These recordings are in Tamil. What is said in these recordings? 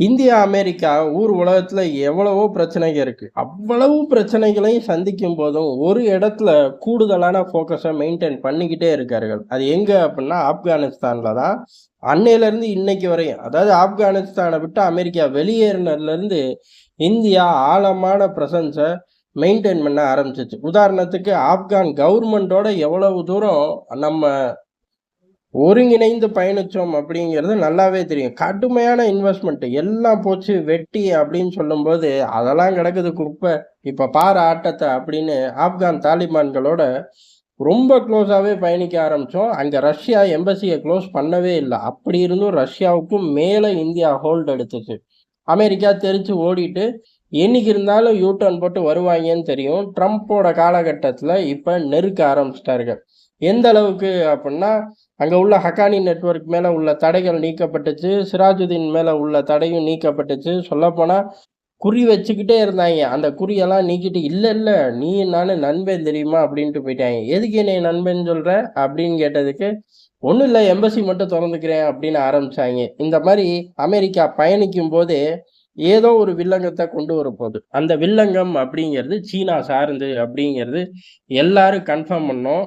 இந்தியா, அமெரிக்கா ஊர் உலகத்தில் எவ்வளவோ பிரச்சனைகள் இருக்குது அவ்வளவு பிரச்சனைகளையும் சந்திக்கும் போதும், ஒரு இடத்துல கூடுதலான ஃபோக்கஸை மெயின்டெயின் பண்ணிக்கிட்டே இருக்கார்கள். அது எங்கே அப்படின்னா ஆப்கானிஸ்தானில் தான். அன்னையிலேருந்து இன்னைக்கு வரையும், அதாவது ஆப்கானிஸ்தானை விட்டு அமெரிக்கா வெளியேறினதுலேருந்து இந்தியா ஆழமான பிரசன்ஸை மெயின்டைன் பண்ண ஆரம்பிச்சிச்சு உதாரணத்துக்கு ஆப்கான் கவர்மெண்ட்டோட எவ்வளவு தூரம் நம்ம ஒருங்கிணைந்து பயணித்தோம் அப்படிங்கிறது நல்லாவே தெரியும். கடுமையான இன்வெஸ்ட்மெண்ட் எல்லாம் போச்சு வெட்டி அப்படின்னு சொல்லும்போது, அதெல்லாம் கிடக்குது குப்பை. இப்போ பார ஆட்டத்தை அப்படின்னு ஆப்கான் தாலிபான்களோட ரொம்ப க்ளோஸாகவே பயணிக்க ஆரம்பித்தோம் அங்கே ரஷ்யா எம்பசியை க்ளோஸ் பண்ணவே இல்லை அப்படி இருந்தும் ரஷ்யாவுக்கும் மேலே இந்தியா ஹோல்ட் எடுத்துச்சு. அமெரிக்கா தெரிச்சு ஓடிட்டு, என்னைக்கு இருந்தாலும் யூ டர்ன் போட்டு வருவாங்கன்னு தெரியும். ட்ரம்ப்போட காலகட்டத்தில் இப்போ நெருக்க ஆரம்பிச்சிட்டாருங்க எந்த அளவுக்கு அப்படின்னா அங்கே உள்ள ஹக்கானி நெட்வொர்க் மேலே உள்ள தடைகள் நீக்கப்பட்டுச்சு. சிராஜுதீன் மேலே உள்ள தடையும் நீக்கப்பட்டுச்சு. சொல்லப்போனால் குறி வச்சுக்கிட்டே இருந்தாங்க அந்த குறியெல்லாம் நீக்கிட்டு, இல்லை இல்லை நீ நான் நண்பன் தெரியுமா?" அப்படின்ட்டு போயிட்டாங்க "எதுக்கு என்னை நண்பன் சொல்கிற அப்படின்னு கேட்டதுக்கு, ஒன்றும் இல்லை எம்பசி மட்டும் திறந்துக்கிறேன் அப்படின்னு ஆரம்பித்தாங்க இந்த மாதிரி அமெரிக்கா பயணிக்கும் போது ஏதோ ஒரு வில்லங்கத்தை கொண்டு வரப்போது. அந்த வில்லங்கம் அப்படிங்கிறது சீனா சார்ந்து அப்படிங்கிறது எல்லாரும் கன்ஃபார்ம் பண்ணோம்.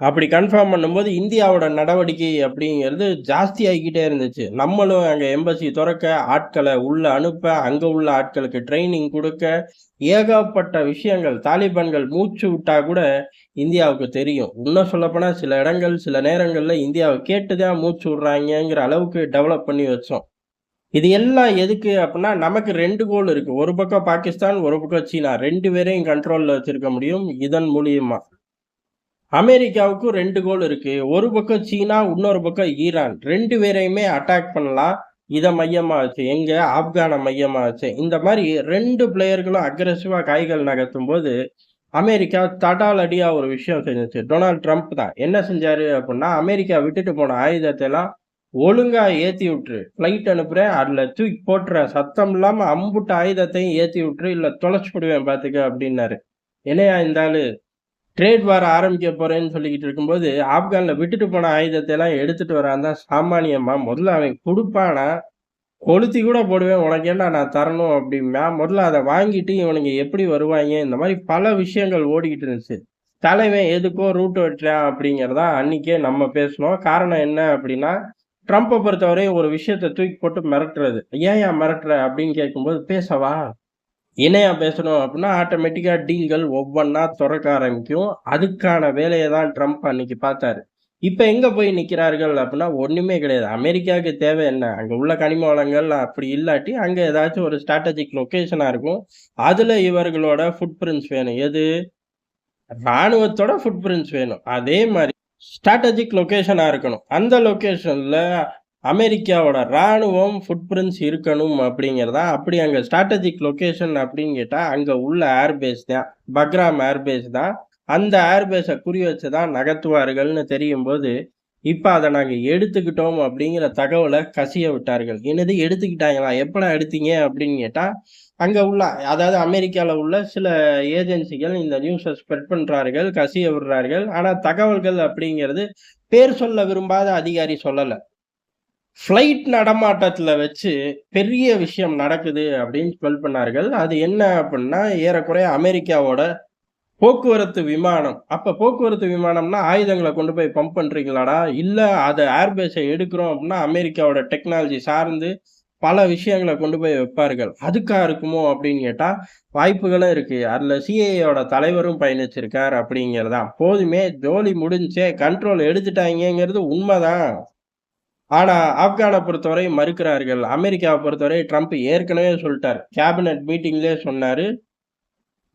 அப்படி கன்ஃபார்ம் பண்ணும்போது, இந்தியாவோட நடவடிக்கை அப்படிங்கிறது ஜாஸ்தி ஆகிக்கிட்டே இருந்துச்சு. நம்மளும் அங்கே எம்பசி திறக்க ஆட்களை உள்ள அனுப்ப, அங்கே உள்ள ஆட்களுக்கு ட்ரைனிங் கொடுக்க ஏகப்பட்ட விஷயங்கள் தாலிபான்கள் மூச்சு விட்டா கூட இந்தியாவுக்கு தெரியும். இன்னும் சொல்லப்போனால் சில இடங்கள், சில நேரங்களில் இந்தியாவை கேட்டு தான் மூச்சு விடுறாய்ங்கங்கிற அளவுக்கு டெவலப் பண்ணி வச்சோம். இது எல்லாம் எதுக்கு அப்படின்னா நமக்கு ரெண்டு கோல் இருக்கு. ஒரு பக்கம் பாகிஸ்தான், ஒரு பக்கம் சீனா. ரெண்டு பேரையும் கண்ட்ரோலில் வச்சிருக்க முடியும் இதன் மூலியமா. அமெரிக்காவுக்கும் ரெண்டு கோல் இருக்கு. ஒரு பக்கம் சீனா, இன்னொரு பக்கம் ஈரான். ரெண்டு பேரையுமே அட்டாக் பண்ணலாம். இதை மையமாக வச்சு. எங்கே ஆப்கானை மையமாக வச்சு. இந்த மாதிரி ரெண்டு பிளேயர்களும் அக்ரெசிவா காய்கள் நகர்த்தும்போது, அமெரிக்கா தடால் அடியாக ஒரு விஷயம் செஞ்சிச்சு டொனால்ட் ட்ரம்ப் தான். என்ன செஞ்சாரு அப்படின்னா அமெரிக்கா விட்டுட்டு போன ஆயுதத்தெல்லாம் ஒழுங்காக ஏற்றி விட்டுரு. ஃப்ளைட் அனுப்புகிறேன் அதில் தூக்கி போட்டுற சத்தம் இல்லாமல் அம்புட்ட ஆயுதத்தையும் ஏற்றி விட்டுரு, இல்லை தொலைச்சி போடுவேன் பார்த்துக்க அப்படின்னாரு என்னையா இந்த ட்ரேட் வர ஆரம்பிக்க போறேன்னு சொல்லிக்கிட்டு இருக்கும்போது, ஆப்கான்ல விட்டுட்டு போன ஆயுதத்தை எல்லாம் எடுத்துட்டு வரான் தான் சாமானியமா? முதல்ல அவன் கொடுப்பானா கொளுத்தி கூட போடுவேன். உனக்கு என்ன நான் தரணும் அப்படின்னா முதல்ல அதை வாங்கிட்டு இவனுங்க எப்படி வருவாங்க இந்த மாதிரி பல விஷயங்கள் ஓடிக்கிட்டு இருந்துச்சு. தலைவன் எதுக்கோ ரூட் வெட்டுறான் அப்படிங்கிறதா அன்னைக்கே நம்ம பேசணும் காரணம் என்ன அப்படின்னா ட்ரம்ப்பை பொறுத்தவரையும் ஒரு விஷயத்த தூக்கி போட்டு மிரட்டுறது. "ஏன்யா மிரட்டுற?" அப்படின்னு கேட்கும்போது, "பேசவா?" இணையாக பேசணும் அப்படின்னா ஆட்டோமேட்டிக்காக டீல்கள் ஒவ்வொன்றா திறக்க ஆரம்பிக்கும். அதுக்கான வேலையை தான் ட்ரம்ப் அன்னைக்கு பார்த்தாரு. இப்போ எங்கே போய் நிற்கிறார்கள் அப்படின்னா ஒன்றுமே கிடையாது. அமெரிக்காவுக்கு தேவை என்ன? அங்கே உள்ள கனிம வளங்கள் அப்படி இல்லாட்டி, அங்கே ஏதாச்சும் ஒரு ஸ்ட்ராட்டஜிக் லொக்கேஷனாக இருக்கும். அதில் இவர்களோட ஃபுட் பிரிண்ட்ஸ் வேணும். எது? ராணுவத்தோட ஃபுட் பிரிண்ட்ஸ் வேணும். அதே மாதிரி ஸ்ட்ராட்டஜிக் லொக்கேஷனாக இருக்கணும். அந்த லொக்கேஷனில் அமெரிக்காவோட ராணுவம் ஃபுட்பிரிண்ட்ஸ் இருக்கணும் அப்படிங்கிறதா அப்படி அங்கே ஸ்ட்ராட்டஜிக் லொக்கேஷன் அப்படின்னு கேட்டால் அங்கே உள்ள ஏர்பேஸ் தான். பக்ராம் ஏர்பேஸ் தான். அந்த ஏர்பேஸை குறி வச்சு தான் நகர்த்துவார்கள்னு தெரியும்போது, இப்போ அதை நாங்கள் எடுத்துக்கிட்டோம் அப்படிங்கிற தகவலை கசிய விட்டார்கள். என்னது எடுத்துக்கிட்டாங்களா? எப்படா எடுத்தீங்க? அப்படின்னு கேட்டால் அங்கே உள்ள அதாவது அமெரிக்காவில் உள்ள சில ஏஜென்சிகள் இந்த நியூஸை ஸ்ப்ரெட் பண்ணுறார்கள் கசிய விடுறார்கள். ஆனால் தகவல்கள் அப்படிங்கிறது பேர் சொல்ல விரும்பாத அதிகாரி சொல்லலை ஃப்ளைட் நடமாட்டத்தில் வச்சு பெரிய விஷயம் நடக்குது அப்படின்னு ஸ்பெல் பண்ணார்கள். அது என்ன அப்படின்னா ஏறக்குறைய அமெரிக்காவோட போக்குவரத்து விமானம். அப்போ போக்குவரத்து விமானம்னா, ஆயுதங்களை கொண்டு போய் பம்ப் பண்ணுறீங்களாடா இல்லை அதை ஏர் எடுக்கிறோம் அப்படின்னா அமெரிக்காவோட டெக்னாலஜி சார்ந்து பல விஷயங்களை கொண்டு போய் வைப்பார்கள். அதுக்காக இருக்குமோ அப்படின்னு கேட்டால் வாய்ப்புகளும் இருக்குது அதில் சிஏயோட தலைவரும் பயணிச்சிருக்கார் அப்படிங்கிறது தான். போதுமே ஜோலி முடிஞ்சே கண்ட்ரோல் எடுத்துட்டாங்கிறது உண்மைதான் ஆனா, ஆப்கானை பொறுத்தவரை மறுக்கிறார்கள். அமெரிக்காவை பொறுத்தவரை ட்ரம்ப் ஏற்கனவே சொல்லிட்டார் கேபினட் மீட்டிங்லேயே சொன்னாரு.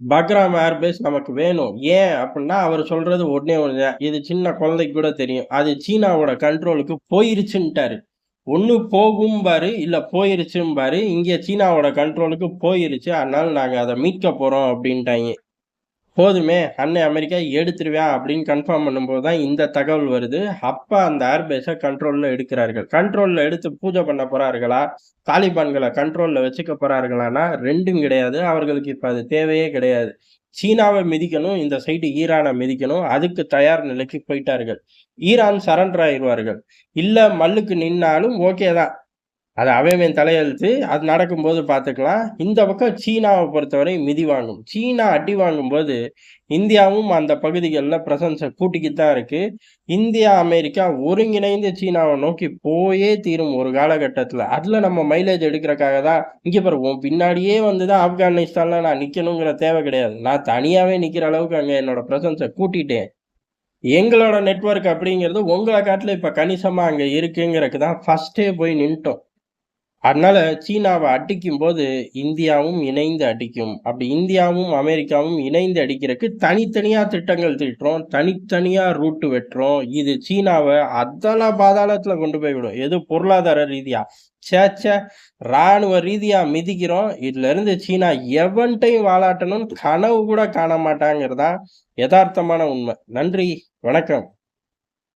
பக்ராம் ஏர்பேஸ் நமக்கு வேணும். ஏன் அப்படின்னா அவர் சொல்றது உடனே ஒன்று இது சின்ன குழந்தைக்கு கூட தெரியும். அது சீனாவோட கண்ட்ரோலுக்கு போயிருச்சுன்ட்டாரு. ஒன்று போகும் பாரு இல்லை போயிருச்சும் பாரு இங்கே சீனாவோட கண்ட்ரோலுக்கு போயிருச்சு. அதனால நாங்கள் அதை மீட்க போகிறோம் அப்படின்ட்டாங்க போதுமே அன்னை அமெரிக்கா எடுத்துருவேன் அப்படின்னு கன்ஃபார்ம் பண்ணும்போது தான் இந்த தகவல் வருது. அப்போ அந்த ஏர்பேஸை கண்ட்ரோலில் எடுக்கிறார்கள். கண்ட்ரோலில் எடுத்து பூஜை பண்ண போகிறார்களா தாலிபான்களை கண்ட்ரோலில் வச்சுக்க போகிறார்களான்னா ரெண்டும் கிடையாது. அவர்களுக்கு இப்போ அது தேவையே கிடையாது. சீனாவை மிதிக்கணும், இந்த சைடு ஈரானை மிதிக்கணும். அதுக்கு தயார் நிலைக்கு போயிட்டார்கள். ஈரான் சரண்டர் ஆயிடுவார்கள் இல்லை மல்லுக்கு நின்னாலும் ஓகே தான். அது அவைவன் தலையெழுத்து அது நடக்கும்போது பார்த்துக்கலாம். இந்த பக்கம் சீனாவை பொறுத்தவரை மிதி வாங்கும். சீனா அடி வாங்கும்போது இந்தியாவும் அந்த பகுதிகளில் பிரசன்ஸை கூட்டிக்கிட்டு தான் இருக்குது இந்தியா அமெரிக்கா ஒருங்கிணைந்து சீனாவை நோக்கி போயே தீரும் ஒரு காலகட்டத்தில். அதில் நம்ம மைலேஜ் எடுக்கிறக்காக தான் இங்கே பாரு உன் பின்னாடியே வந்து தான் ஆப்கானிஸ்தானில் நான் நிற்கணுங்கிற தேவை கிடையாது. நான் தனியாகவே நிற்கிற அளவுக்கு அங்கே என்னோட பிரசன்ஸை கூட்டிட்டேன். எங்களோட நெட்வொர்க் அப்படிங்கிறது உங்களை காட்டில் இப்போ கணிசமாக அங்கே இருக்குங்கிறதுக்கு தான் ஃபஸ்ட்டே போய் நின்ட்டோம். அதனால சீனாவை அடிக்கும் போது இந்தியாவும் இணைந்து அடிக்கும். அப்படி இந்தியாவும் அமெரிக்காவும் இணைந்து அடிக்கிறதுக்கு தனித்தனியா திட்டங்கள் தீட்டுறோம். தனித்தனியா ரூட்டு வெட்டுறோம். இது சீனாவை அதல பாதாளத்துல கொண்டு போய்விடும் எது பொருளாதார ரீதியா? சேச்ச ராணுவ ரீதியா மிதிக்கிறோம். இதுல இருந்து சீனா எவன்ட்டையும் வாழாட்டணும்னு கனவு கூட காண மாட்டாங்கிறதா யதார்த்தமான உண்மை. நன்றி. வணக்கம்.